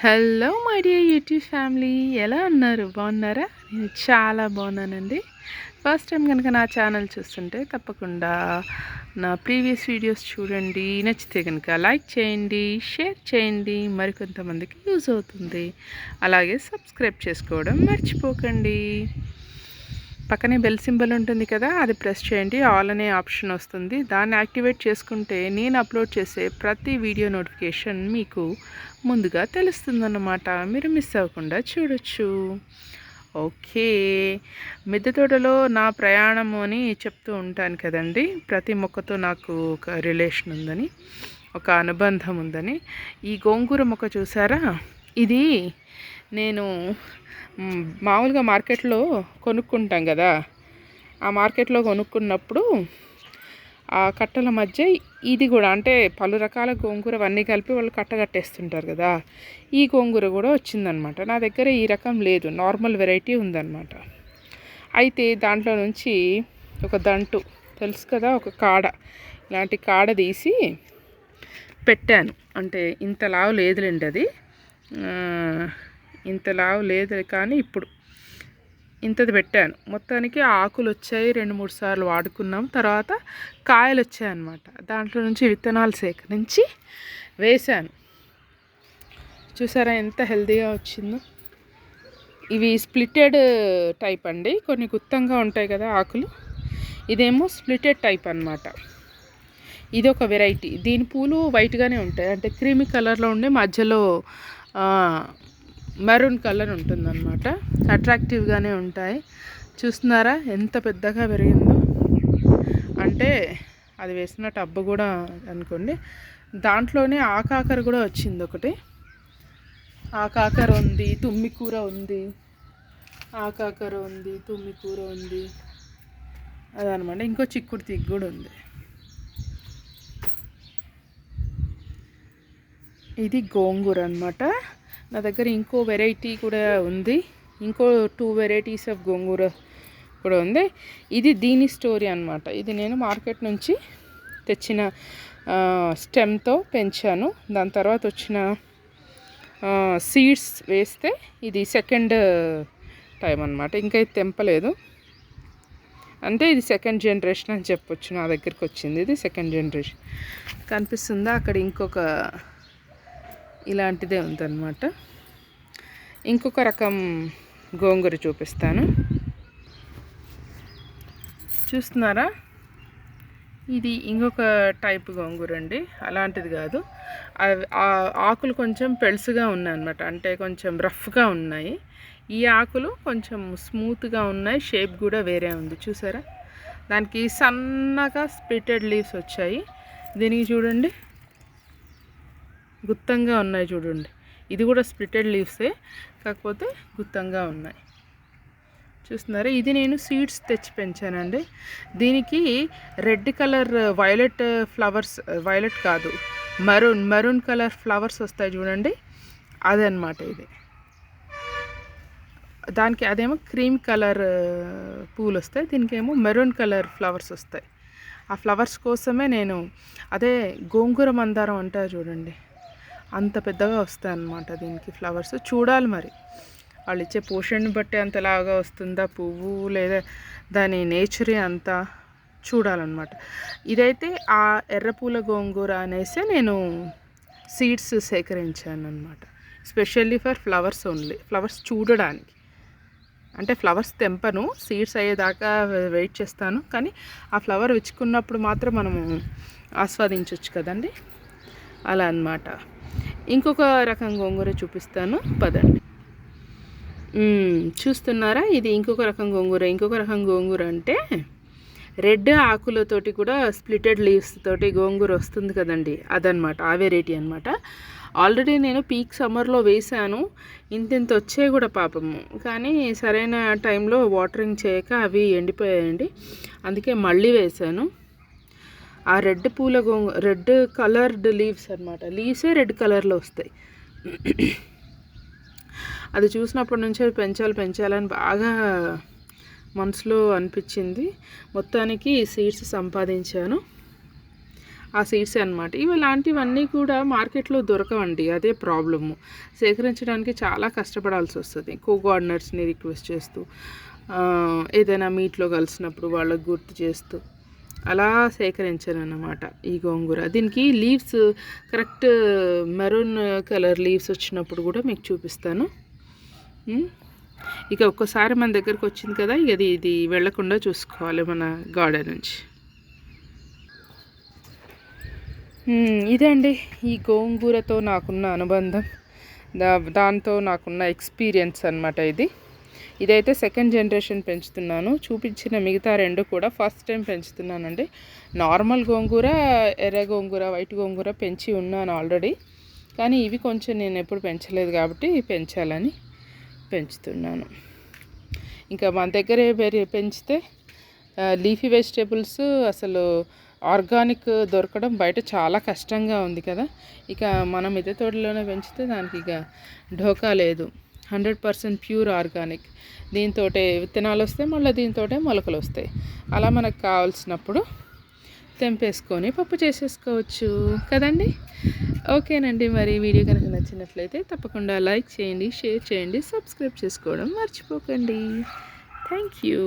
Hello my dear YouTube family ఎలా ఉన్నారు? బాగున్నారా? నేను చాలా బాగున్నానండి. ఫస్ట్ టైం కనుక నా ఛానల్ చూస్తుంటే తప్పకుండా నా ప్రీవియస్ వీడియోస్ చూడండి. నచ్చితే కనుక లైక్ చేయండి షేర్ చేయండి. మరికొంతమందికి యూజ్ అవుతుంది. అలాగే సబ్స్క్రైబ్ చేసుకోవడం మర్చిపోకండి. పక్కనే బెల్ సింబల్ ఉంటుంది కదా అది ప్రెస్ చేయండి ఆల్ అనే ఆప్షన్ వస్తుంది. దాన్ని యాక్టివేట్ చేసుకుంటే నేను అప్లోడ్ చేసే ప్రతి వీడియో నోటిఫికేషన్ మీకు ముందుగా తెలుస్తుందన్నమాట. మీరు మిస్ అవ్వకుండా చూడొచ్చు. ఓకే. మిద్దె తోటలో నా ప్రయాణము అని చెప్తూ ఉంటాను కదండి. ప్రతి మొక్కతో నాకు ఒక రిలేషన్ ఉందని ఒక అనుబంధం ఉందని. ఈ గోంగూర మొక్క చూసారా? ఇది నేను మామూలుగా మార్కెట్లో కొనుక్కుంటాం కదా. ఆ మార్కెట్లో కొనుక్కున్నప్పుడు ఆ కట్టల మధ్య ఇది కూడా అంటే పలు రకాల గోంగూర అవన్నీ కలిపి వాళ్ళు కట్ట కట్టేస్తుంటారు కదా. ఈ గోంగూర కూడా వచ్చిందనమాట. నా దగ్గర ఈ రకం లేదు. నార్మల్ వెరైటీ ఉందన్నమాట అయితే దాంట్లో నుంచి ఒక దంటు తెలుసు కదా ఒక కాడ ఇలాంటి కాడ తీసి పెట్టాను. అంటే ఇంత లావు లేదులేండి అది. ఇంత లావు లేదు కానీ ఇప్పుడు. ఇంతది పెట్టాను. మొత్తానికి ఆకులు వచ్చాయి రెండు మూడు సార్లు వాడుకున్నాం. తర్వాత కాయలు వచ్చాయి అన్నమాట దాంట్లో నుంచి విత్తనాలు సేకరించి వేశాను. చూసారా ఎంత హెల్తీగా వచ్చిందో? ఇవి స్ప్లిటెడ్ టైప్ అండి. కొన్ని గుత్తంగా ఉంటాయి కదా ఆకులు. ఇదేమో స్ప్లిటెడ్ టైప్ అనమాట ఇది ఒక వెరైటీ. దీని పూలు వైట్గానే ఉంటాయి. అంటే క్రీమీ కలర్లో ఉండే మధ్యలో మెరూన్ కలర్ ఉంటుందన్నమాట. అట్రాక్టివ్గానే ఉంటాయి. చూస్తున్నారా? ఎంత పెద్దగా పెరిగిందో. అంటే అది వేసిన టబ్బు కూడా అనుకోండి. దాంట్లోనే ఆకాకర కూడా వచ్చింది ఒకటి. ఆకాకర ఉంది తుమ్మి కూర ఉంది. ఆకాకర ఉంది తుమ్మి కూర ఉంది. అదనమాట ఇంకో చిక్కుడు తిగ్గు కూడా ఉంది. ఇది గోంగూర అనమాట నా దగ్గర ఇంకో వెరైటీ కూడా ఉంది. ఇంకో టూ వెరైటీస్ ఆఫ్ గోంగూర కూడా ఉంది. ఇది దీని స్టోరీ అనమాట ఇది నేను మార్కెట్ నుంచి తెచ్చిన స్టెమ్తో పెంచాను. దాని తర్వాత వచ్చిన సీడ్స్ వేస్తే ఇది సెకండ్ టైం అనమాట ఇంకా ఇది తెంపలేదు. అంటే ఇది సెకండ్ జనరేషన్ అని చెప్పొచ్చు. నా దగ్గరికి వచ్చింది. ఇది సెకండ్ జనరేషన్ కనిపిస్తుందా? అక్కడ ఇంకొక ఇలాంటిదే ఉందన్నమాట. ఇంకొక రకం గోంగూర చూపిస్తాను. చూస్తున్నారా? ఇది ఇంకొక టైప్ గోంగూర అండి. అలాంటిది కాదు. ఆకులు కొంచెం పెళ్సుగా ఉన్నాయి అనమాట అంటే కొంచెం రఫ్గా ఉన్నాయి. ఈ ఆకులు కొంచెం స్మూత్గా ఉన్నాయి. షేప్ కూడా వేరే ఉంది. చూసారా? దానికి సన్నగా స్ప్లిటెడ్ లీవ్స్ వచ్చాయి. దీనికి చూడండి. గుత్తంగా ఉన్నాయి చూడండి. ఇది కూడా స్ప్లిటెడ్ లీవ్సే కాకపోతే గుత్తంగా ఉన్నాయి. చూస్తున్నారా? ఇది నేను సీడ్స్ తెచ్చి పెంచానండి. దీనికి red colour violet flowers violet కాదు మరూన్ మరూన్ కలర్ ఫ్లవర్స్ వస్తాయి చూడండి. అదనమాట ఇది. దానికి అదేమో క్రీమ్ కలర్ పూలు వస్తాయి దీనికేమో మెరూన్ కలర్ ఫ్లవర్స్ వస్తాయి. ఆ ఫ్లవర్స్ కోసమే నేను అదే గోంగూర మందారం అంటారు చూడండి. అంత పెద్దగా వస్తాయి అన్నమాట దీనికి ఫ్లవర్స్. చూడాలి మరి. వాళ్ళు ఇచ్చే పోషణని బట్టి అంతలాగా వస్తుందా పువ్వు లేదా దాని నేచరే అంతా చూడాలన్నమాట. ఇదైతే ఆ ఎర్రపూల గోంగూర అనేసి నేను సీడ్స్ సేకరించాను అనమాట specially for flowers only. Flowers చూడడానికి. అంటే ఫ్లవర్స్ తెంపను. సీడ్స్ అయ్యేదాకా వెయిట్ చేస్తాను. కానీ ఆ ఫ్లవర్ విచ్చుకున్నప్పుడు మాత్రం మనము ఆస్వాదించవచ్చు కదండి. అలా అనమాట ఇంకొక రకం గోంగూర చూపిస్తాను. పదండి. చూస్తున్నారా? ఇది ఇంకొక రకం గోంగూర. ఇంకొక రకం గోంగూర అంటే రెడ్ ఆకులతోటి కూడా స్ప్లిటెడ్ లీవ్స్ తోటి గోంగూర వస్తుంది కదండి. అదనమాట ఆ వెరైటీ అనమాట ఆల్రెడీ నేను పీక్ సమ్మర్లో వేసాను ఇంత ఇంత వచ్చాయి కూడా పాపము. కానీ సరైన టైంలో వాటరింగ్ చేయక అవి ఎండిపోయాయండి. అందుకే మళ్ళీ వేసాను ఆ రెడ్ పూల గోంగ రెడ్ కలర్డ్ లీవ్స్ అనమాట లీవ్సే రెడ్ కలర్లో వస్తాయి. అది చూసినప్పటి నుంచి అది పెంచాలి పెంచాలని బాగా మనసులో అనిపించింది. మొత్తానికి సీడ్స్ సంపాదించాను. ఆ సీడ్స్ అనమాట ఇవి లాంటివన్నీ కూడా మార్కెట్లో దొరకవండి అదే ప్రాబ్లము. సేకరించడానికి చాలా కష్టపడాల్సి వస్తుంది. కో గార్డనర్స్ని రిక్వెస్ట్ చేస్తూ ఏదైనా మీట్లో కలిసినప్పుడు వాళ్ళకు గుర్తు చేస్తూ. అలా సేకరించాను అన్నమాట ఈ గోంగూర. దీనికి leaves correct maroon colour leaves వచ్చినప్పుడు కూడా మీకు చూపిస్తాను. ఇక ఒక్కసారి మన దగ్గరకు వచ్చింది కదా ఇది ఇది వెళ్ళకుండా చూసుకోవాలి మన గార్డెన్ నుంచి. ఇదే అండి ఈ గోంగూరతో నాకున్న అనుబంధం. దా దాంతో నాకున్న ఎక్స్పీరియన్స్ అన్నమాట ఇది. ఇదైతే సెకండ్ జనరేషన్ పెంచుతున్నాను. చూపించిన మిగతా రెండు కూడా ఫస్ట్ టైం పెంచుతున్నానండి. నార్మల్ గోంగూర ఎర్ర గోంగూర వైట్ గోంగూర పెంచి ఉన్నాను ఆల్రెడీ కానీ ఇవి కొంచెం నేను ఎప్పుడు పెంచలేదు కాబట్టి పెంచాలని పెంచుతున్నాను. ఇంకా మన దగ్గరే పెంచితే లీఫీ వెజిటేబుల్స్ అసలు ఆర్గానిక్ దొరకడం బయట చాలా కష్టంగా ఉంది కదా. ఇక మనం మిద్దె తోటలోనే పెంచితే దానికి ఇక ఢోకా లేదు. Hundred percent pure organic. దీంతో విత్తనాలు వస్తాయి మళ్ళీ దీంతో మొలకలు వస్తాయి. అలా మనకు కావాల్సినప్పుడు తెంపేసుకొని పప్పు చేసేసుకోవచ్చు. కదండి? ఓకేనండి మరి వీడియో కనుక నచ్చినట్లయితే తప్పకుండా లైక్ చేయండి షేర్ చేయండి సబ్స్క్రైబ్ చేసుకోవడం మర్చిపోకండి. Thank you.